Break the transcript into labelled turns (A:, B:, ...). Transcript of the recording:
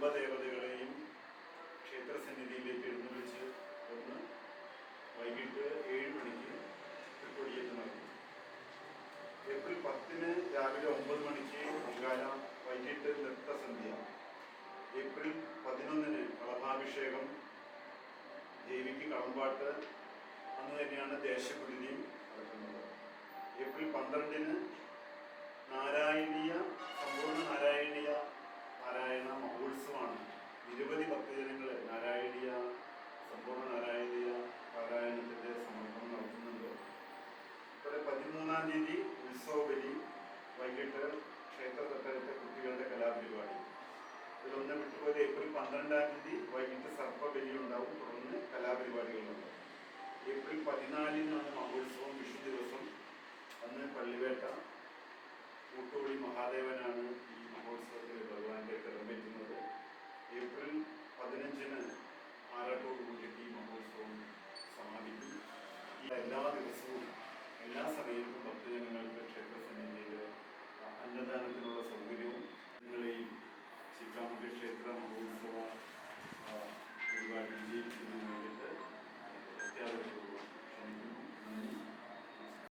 A: കുടുംബദേവതകളെയും ക്ഷേത്രസന്നിധിയിലേക്ക് എഴുന്നള്ളിച്ച് ഒന്ന് വൈകിട്ട് ഏഴ് മണിക്ക് തൃക്കൊടിയേറ്റ് നടക്കും. ഏപ്രിൽ പത്തിന് രാവിലെ ഒമ്പത് മണിക്ക് പൊങ്കാല വൈകിട്ട് നൃത്തസന്ധ്യ. ഏപ്രിൽ പതിനൊന്നിന് കളഭാഭിഷേകം ദേവിക്ക് കളമ്പാട്ട് അന്ന് തന്നെയാണ് ദേശപുരുതിയും നടക്കുന്നത്. ഏപ്രിൽ പന്ത്രണ്ടിന് മഹോത്സവമാണ് നിരവധി ഭക്തജനങ്ങൾ നാരായണീയ സമ്പൂർണ നാരായണീയ പാരായണത്തിന്റെ സമർപ്പണം നടത്തുന്നുണ്ട്. ഇവിടെ പതിമൂന്നാം തീയതി ഉത്സവബലി വൈകിട്ട് ക്ഷേത്ര തട്ടകത്തെ കുട്ടികളുടെ കലാപരിപാടി. ഇതിലൊന്ന് വിട്ടുപോലെ ഏപ്രിൽ പന്ത്രണ്ടാം തീയതി വൈകിട്ട് സർപ്പബലി ഉണ്ടാവും തുടർന്ന് കലാപരിപാടികളുണ്ട്. ഏപ്രിൽ പതിനാലിനാണ് മഹോത്സവം വിഷു ദിവസം. അന്ന് പള്ളിവേട്ട. ആറാട്ടോട് കൂടിയിട്ട് ഈ മഹോത്സവം സമാപിക്കും എല്ലാ ദിവസവും എല്ലാ സമയത്തും അന്നദാനത്തിനുള്ള